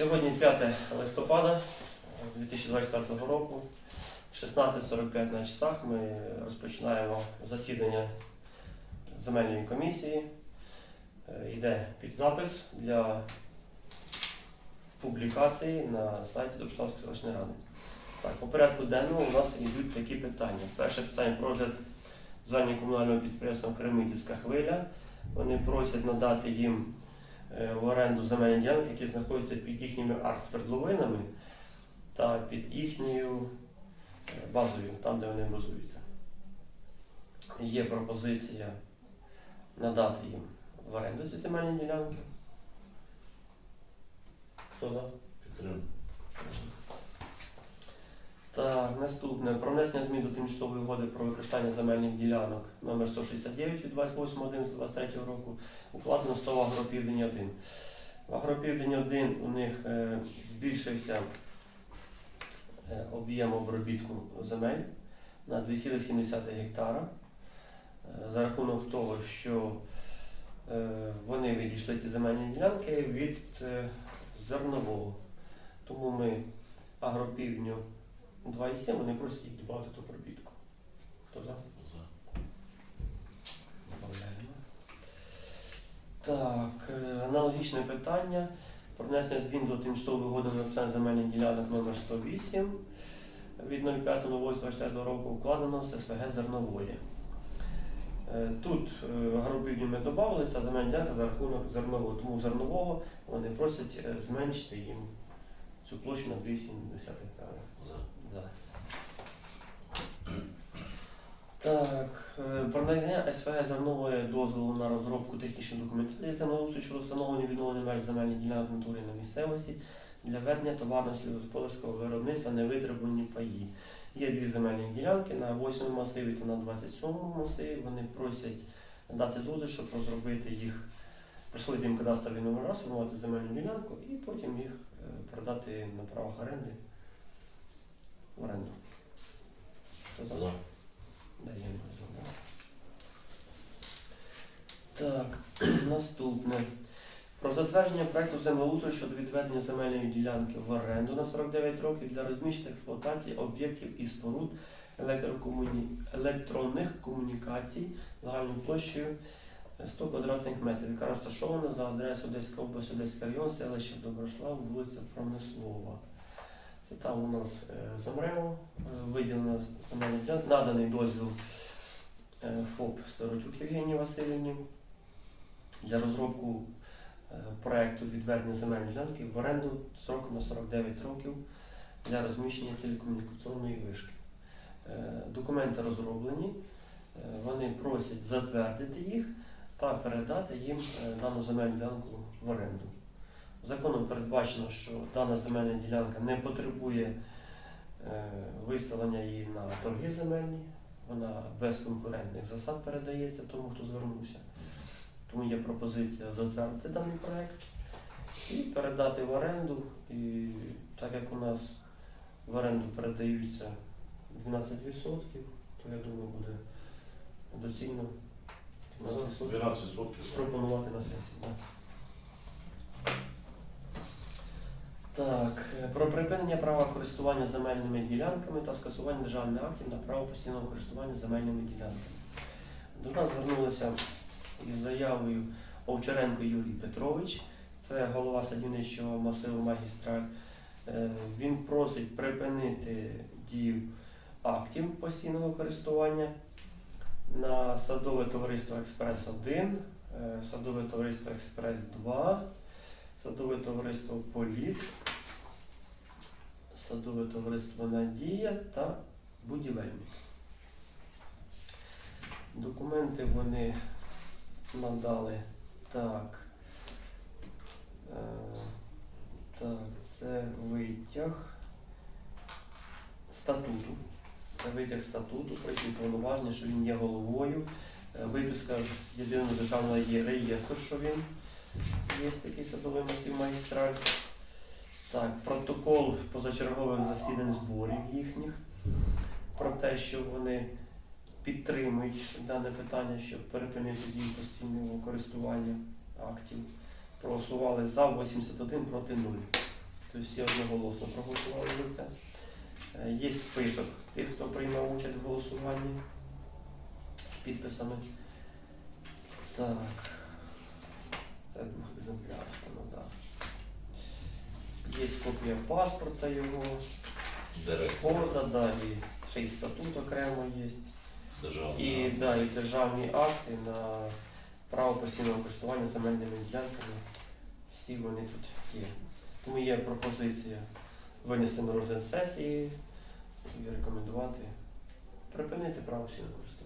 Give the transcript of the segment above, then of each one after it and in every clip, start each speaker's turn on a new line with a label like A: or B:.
A: Сьогодні 5 листопада 2024 року, 16.45 на часах. Ми розпочинаємо засідання земельної комісії. Е, Йде підзапис для публікації на сайті Доброславської селищної ради. Так, по порядку денному у нас йдуть такі питання. Перше питання про розгляд звернення комунального підприємства Кремитівська хвиля. Вони просять надати їм в оренду земельні ділянки, які знаходяться під їхніми арт-свердловинами та під їхньою е, базою, там, де вони базуються. Є пропозиція надати їм в оренду ці земельні ділянки. Хто за?
B: Підтримую.
A: Так, наступне. Про внесення змін до тимчасової угоди про використання земельних ділянок номер 169 від 28.11.23 року укладено 100 в Агропівдень 1. В Агропівдень 1 у них е, збільшився е, об'єм обробітку земель на 2,7 гектара е, за рахунок того, що вони відійшли ці земельні ділянки від зернового. Тому ми агропівдню 2,7, вони просять їх додати ту пробітку. Хто за?
B: За.
A: Добавляємо. Так, е, аналогічне питання. Про внесення змін до тимчасової угоди на написання земельних ділянок номер 108 від 05.08.24 року укладено з СВГ зернової. Е, Тут е, ми додали, ця земельна ділянка за рахунок зернового. Тому зернового вони просять зменшити їм цю площу на 2,7 гектарів. Так, е, про надання СВГ зернової дозволу на розробку технічної документації землеустрою щодо встановлення відновлення меж земельних ділянок натури на місцевості для ведення товарно сільськогосподарського виробництва невитребувані паї. Є дві земельні ділянки на 8 масиві та на 27 масиві. Вони просять дати дозвіл, щоб розробити їх, присвоїти їм кадастрові номера, сформувати земельну ділянку і потім їх е, продати на правах оренди в оренду. Хто за?
B: За.
A: Даємо да. Так, наступне. Про затвердження проекту землеустрою щодо відведення земельної ділянки в оренду на 49 років для розміщення експлуатації об'єктів і споруд електрокомуні... електронних комунікацій загальною площею 100 квадратних метрів, яка розташована за адресою Одеська область, Одеський район, селище Доброслав, вулиця Промислова. Це там у нас е, Замрео, е, виділена земельна наданий дозвіл е, ФОП Сиротюк Євгенії Васильівні для розробку проекту відведення земельної ділянки в оренду сроком на 49 років для розміщення телекомунікаційної вишки. Документи розроблені, вони просять затвердити їх та передати їм дану земельну ділянку в оренду. Законом передбачено, що дана земельна ділянка не потребує е, виставлення її на торги земельні, вона без конкурентних засад передається тому, хто звернувся. Тому є пропозиція затвердити даний проект і передати в оренду. І так як у нас в оренду передаються 12%, то я думаю, буде доцільно 12%
B: 12%
A: пропонувати на сесії. Да. Так, е, про припинення права користування земельними ділянками та скасування державних актів на право постійного користування земельними ділянками. До нас звернулися із заявою Овчаренко Юрій Петрович, це голова садівничого масиву магістраль. Е, Він просить припинити дію актів постійного користування на садове товариство Експрес 1, е, садове товариство Експрес 2, садове товариство Політ, садове товариство Надія та будівельник. Документи вони надали так. Е, так, це витяг статуту. Це витяг статуту, які повноваження, що він є головою. Е, Виписка з єдиного державного реєстру, що він є такий садовий масив магістраль. Так, протокол позачергових засідань зборів їхніх про те, що вони підтримують дане питання, щоб перепинити дію постійного користування актів. Проголосували за 81 проти 0. Тобто всі одноголосно проголосували за це. Е, Є список тих, хто приймав участь в голосуванні з підписами. Так. Це двох екземплярів там надав. Є копія паспорта його, фото, да, і ще й статут окремо є.
B: державного.
A: І, да, і державні акти на право постійного користування земельними ділянками. Всі вони тут є. Тому є пропозиція винести на розгляд сесії і рекомендувати припинити право постійного користування.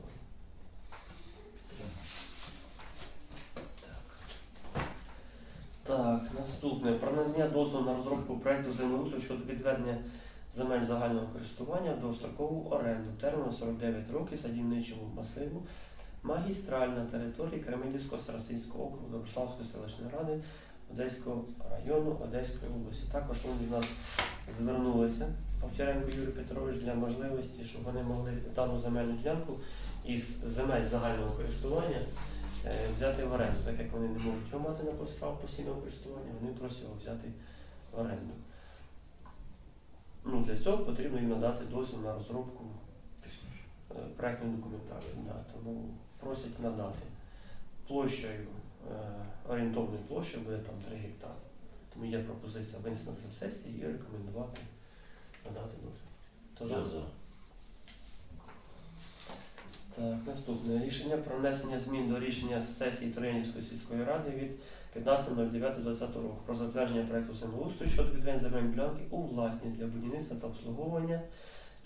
A: Так, наступне. Про надання дозволу на розробку проекту землеустрою щодо відведення земель загального користування в довгострокову оренду терміну 49 років садівничому масиву магістраль на території Кремлівського старостинського округу Доброславської селищної ради Одеського району Одеської області. Також вони від нас звернулися Овчаренко Юрій Петрович для можливості, щоб вони могли дану земельну ділянку із земель загального користування взяти в оренду, так як вони не можуть його мати на право постійного користування, вони просять його взяти в оренду. Ну, для цього потрібно їм надати дозвіл на розробку е, проектної документації. Да, тому просять надати площею, е, орієнтовною площею буде там 3 гектари. Тому є пропозиція винести на розгляд сесії і рекомендувати надати дозвіл.
B: Я
A: за. Так, наступне. Рішення про внесення змін до рішення сесії Троєнівської сільської ради від 15.09.2020 року про затвердження проекту землеустрою щодо відведення земельної ділянки у власність для будівництва та обслуговування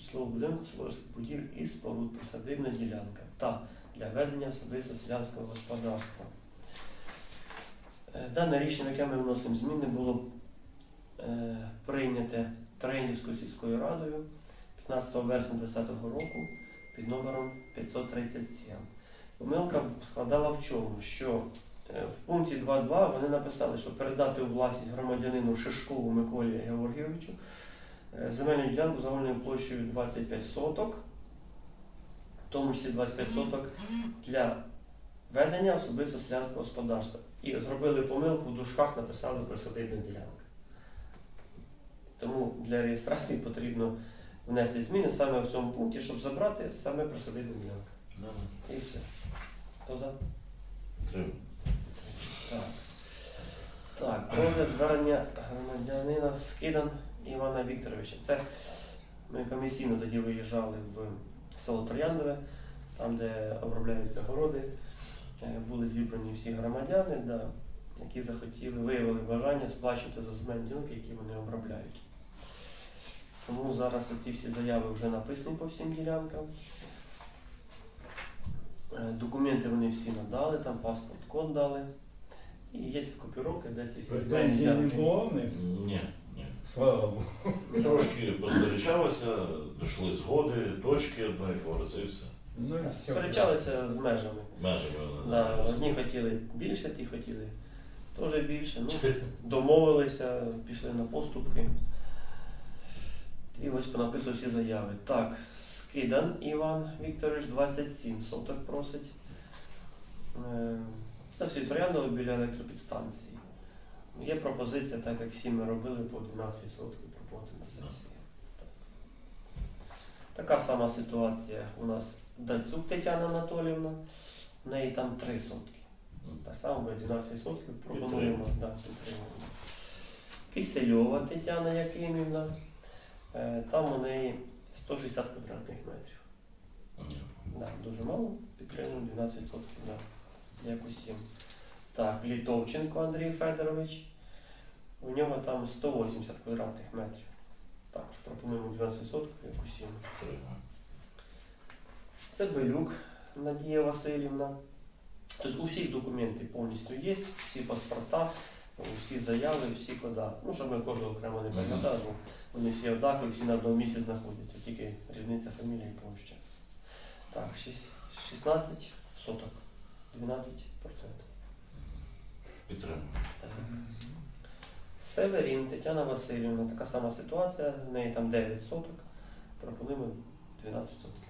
A: житлового будинку, господарських будівель і споруд. Присадибна ділянка та для ведення особисто селянського господарства. Е, Дане рішення, яке ми вносимо зміни, було е, прийняте Троєнівською сільською радою 15 вересня 2020 року під номером 537. Помилка складала в чому? Що е, в пункті 2.2 вони написали, що передати у власність громадянину Шишкову Миколі Георгійовичу е, земельну ділянку загальною площею 25 соток, в тому числі 25 соток для ведення особисто селянського господарства. І зробили помилку, в дужках написали присадибна ділянка. Тому для реєстрації потрібно внести зміни саме в цьому пункті, щоб забрати саме присадибну ділянку. І все. Хто за?
B: Підтримую.
A: Так. Так, про звернення громадянина Скидан Івана Вікторовича. Це ми комісійно тоді виїжджали в село Трояндове, там, де обробляються городи. Е, Були зібрані всі громадяни, да, які захотіли, виявили бажання сплачувати за земельні ділянки, які вони обробляють. Тому зараз ці всі заяви вже написані по всім ділянкам. Е, Документи вони всі надали, там паспорт, код дали. І є копіровки, де ці всі
C: Претензій не
A: ділянки.
C: було в них?
B: Ні, ні.
C: Слава Богу.
B: Трошки посперечалися, дійшли згоди, точки одної фори, і все.
C: Ну і все.
A: Сперечалися з межами.
B: Межами вони
A: Да, одні хотіли більше, ті хотіли теж більше. Ну, домовилися, пішли на поступки. І ось понаписав всі заяви. Так, Скидан Іван Вікторович 27 соток просить. Е, Це всі Трояндово біля електропідстанції. Є пропозиція, так як всі ми робили, по 12 сотків пропонувати на сесії. Так. Така сама ситуація у нас Дацюк Тетяна Анатоліївна, в неї там 3 сотки. Так само буде 12 сотків пропонуємо. Да, підтримуємо. Кисельова Тетяна Якимівна. Е, Там у неї 160 квадратних метрів. Да, дуже мало. Підтримуємо 12% да, як усім. Так, Літовченко Андрій Федорович. У нього там 180 квадратних метрів. Також пропонуємо 12% як усім. Цебелюк Надія Васильівна. Тобто усі документи повністю є, всі паспорта, всі заяви, всі кода. Ну, щоб ми кожного окремо не пам'ятали, бо вони всі однакові, всі на одному місці знаходяться, тільки різниця фамілії і площа. Так, 16 соток, 12%.
B: Підтримую.
A: Так. Северін Тетяна Васильівна, така сама ситуація, в неї там 9 соток, пропонуємо 12 сотків.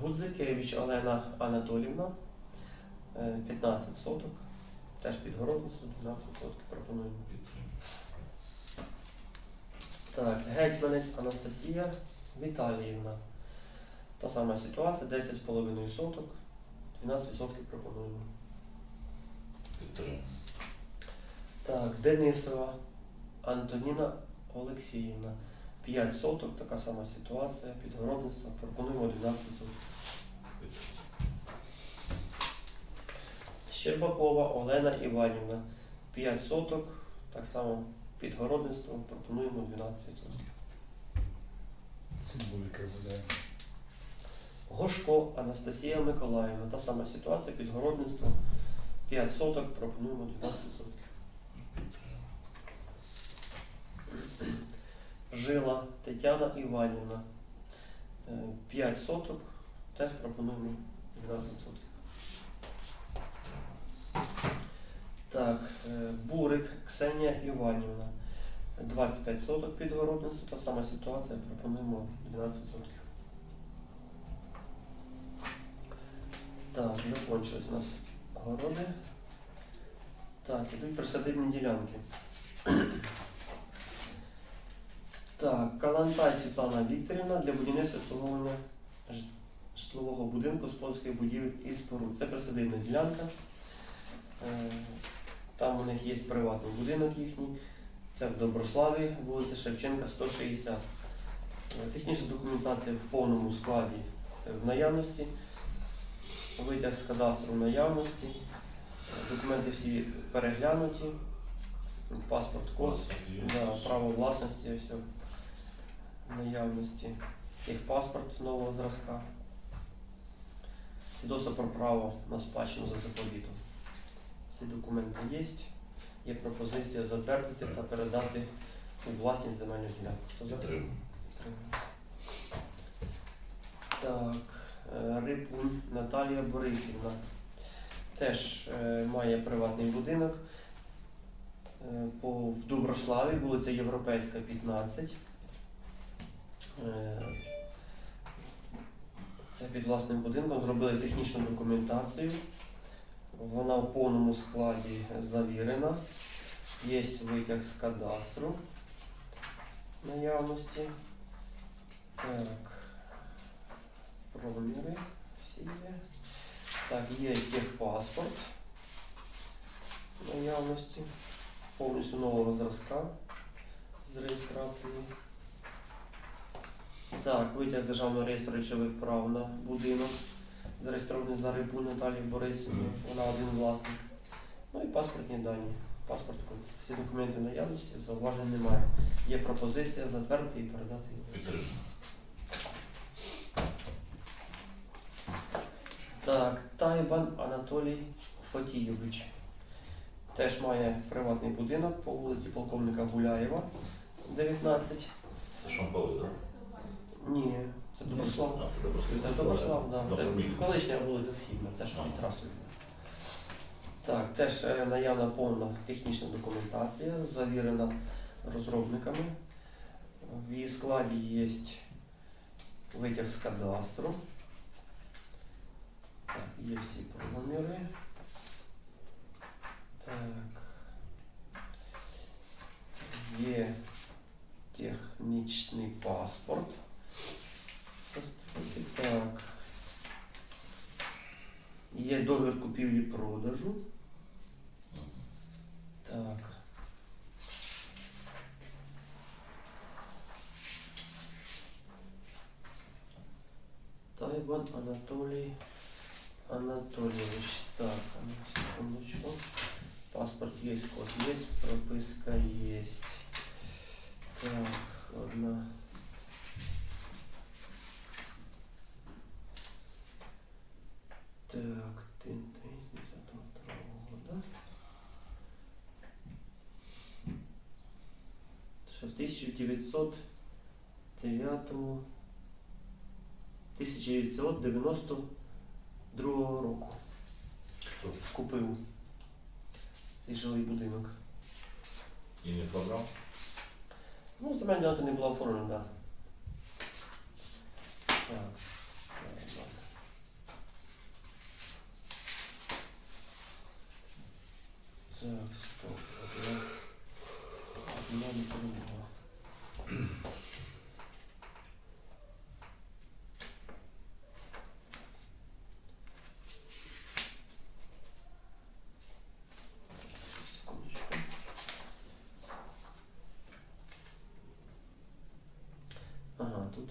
A: Гудзикевич Олена Анатолівна, е, 15 соток, Теж під городництво 12% пропонуємо. Так, гетьманець Анастасія Віталіївна. Та сама ситуація, 10,5 соток, 12% пропонуємо.
B: Підтримую.
A: Так, Денисова Антоніна Олексіївна. 5 соток, така сама ситуація, підгородництво, пропонуємо 12%. Щербакова Олена Іванівна. 5 соток, так само підгородництво, пропонуємо 12%.
C: Цибулька буде.
A: Гошко Анастасія Миколаївна. Та сама ситуація, підгородництво, 5 соток, пропонуємо 12%. Жила Тетяна Іванівна. 5 соток, теж пропонуємо 12%. Так, е, Бурик Ксенія Іванівна. 25 соток під та сама ситуація, пропонуємо 12%. Так, закончились у нас городи. Так, ідуть присадибні ділянки. Так, Калантай Світлана Вікторівна для будівництва житлового будинку з польських будівель і споруд. Це присадибна ділянка. Там у них є приватний будинок їхній. Це в Доброславі, вулиця Шевченка, 160. Е, Технічна документація в повному складі е, в наявності. Витяг з кадастру в наявності. Е, Документи всі переглянуті. Паспорт, код. Да, право власності все в наявності. Техпаспорт нового зразка. Свідоцтво про право на спадщину за заповітом. Всі документи є. Є пропозиція затвердити та передати у власність земельну ділянку. Хто за?
B: Підтримую.
A: Підтримуємо. Так, е, Рипунь Наталія Борисівна. Теж е, має приватний будинок е, по, в Доброславі, вулиця Європейська, 15. Е, Це під власним будинком. Зробили технічну документацію. Вона в повному складі завірена. Є витяг з кадастру наявності. Так. Проміри всі є. Так, є техпаспорт наявності. Повністю нового зразка з реєстрацією. Так, витяг з державного реєстру речових прав на будинок. Зареєстрований за Рибу Наталії Борисівни. Вона один власник. Ну і паспортні дані. Паспорт, всі документи наявності, зауважень немає. Є пропозиція затвердити і передати її.
B: Підтримую.
A: Так, Тайбан Анатолій Фотійович. Теж має приватний будинок по вулиці полковника Гуляєва, 19.
B: Це Шампали, так?
A: Ні, це Доброслав.
B: А, це Доброслав.
A: Це Доброслав, да. Це колишня вулиця Східна, це ж під трасою. Так, теж е, наявна повна технічна документація, завірена розробниками. В її складі є витяг з кадастру. Так, є всі проміри. Так. Є технічний паспорт. Так. Є договір купівлі-продажу. Так. Тайбан Анатолій Анатолійович. Так, а ну, секундочку. Паспорт є, код є, прописка є. Так, одна. Так, тин тин 52 года. Ще в 1909 1992 року
B: Хто?
A: купив цей жилий будинок.
B: І не забрав?
A: Ну, земельна дата не була оформлена. Так. Так,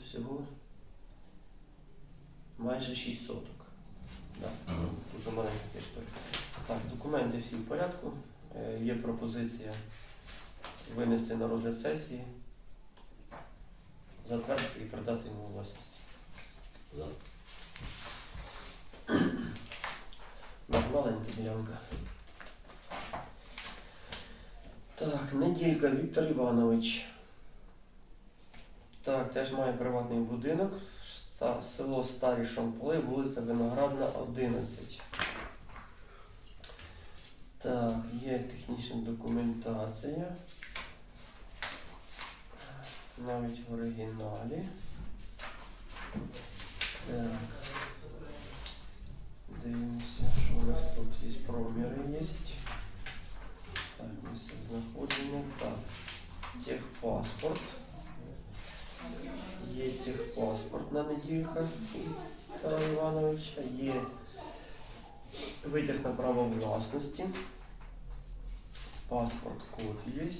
A: всього майже 6 соток. Да. Дуже територія. Так, документи всі в порядку. Е, Є пропозиція винести на розгляд сесії, затвердити і передати йому у власність.
B: За.
A: Маленька ділянка. Так, неділька Віктор Іванович. Так, теж має приватний будинок. Село Старі Шамполи, вулиця Виноградна, 11. Так, є технічна документація. Навіть в оригіналі. Так. Дивимося, що у нас тут є проміри є. Так, місце знаходження. Так. Техпаспорт. Є техпаспортна неділька Віктора Івановича, є витяг на право власності. Паспорт код є.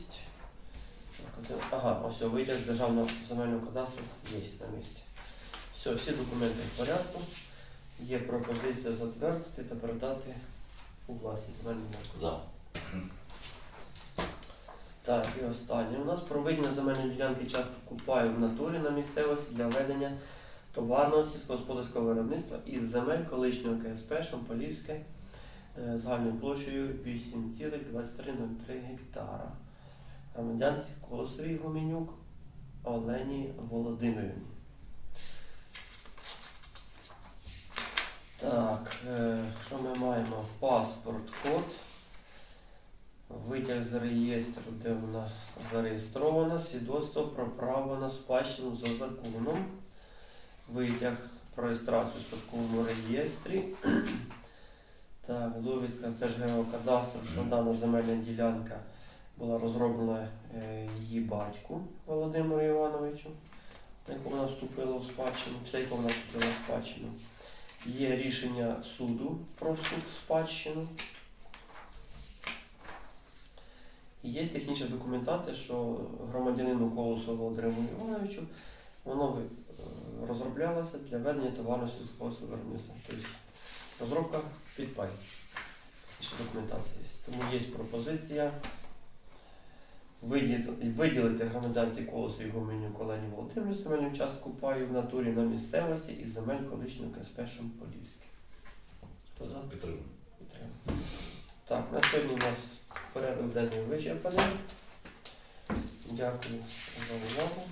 A: Ага, ось витяг з державного земельного кадастру є на місці. Все, всі документи в порядку. Є пропозиція затвердити та передати у власність ділянку.
B: За.
A: Так, і останнє. У нас проведення земельної ділянки часто купаю в натурі на місцевості для ведення товарного сільськогосподарського виробництва із земель колишнього КСП Шамполівське е, загальною площею 8,2303 гектара. Громадянці Колосовій Гуменюк Олені Володимирівні. Так, е, що ми маємо? Паспорт, код. Витяг з реєстру, де вона зареєстрована, свідоцтво про право на спадщину за законом. Витяг про реєстрацію в спадковому реєстрі. Так, довідка з Держгеокадастру, що дана земельна ділянка була розроблена е, її батьку Володимиру Івановичу, на яку вона вступила у спадщину, після якого вона вступила у спадщину. Є рішення суду про суд в спадщину. І є технічна документація, що громадянину Колосу Володимиру Івановичу воно е, розроблялося для ведення товарно сільського виробництва. Тобто розробка під пай. Технічна документація є. Тому є пропозиція виділити громадянці Колосу і Гуменю Колені Володимиру земельну частку паю в натурі на місцевості із земель колишнього КСП.
B: Підтримую.
A: Підтримую. Так, на сьогодні у нас порядок денний вичерпаний. Дякую за увагу.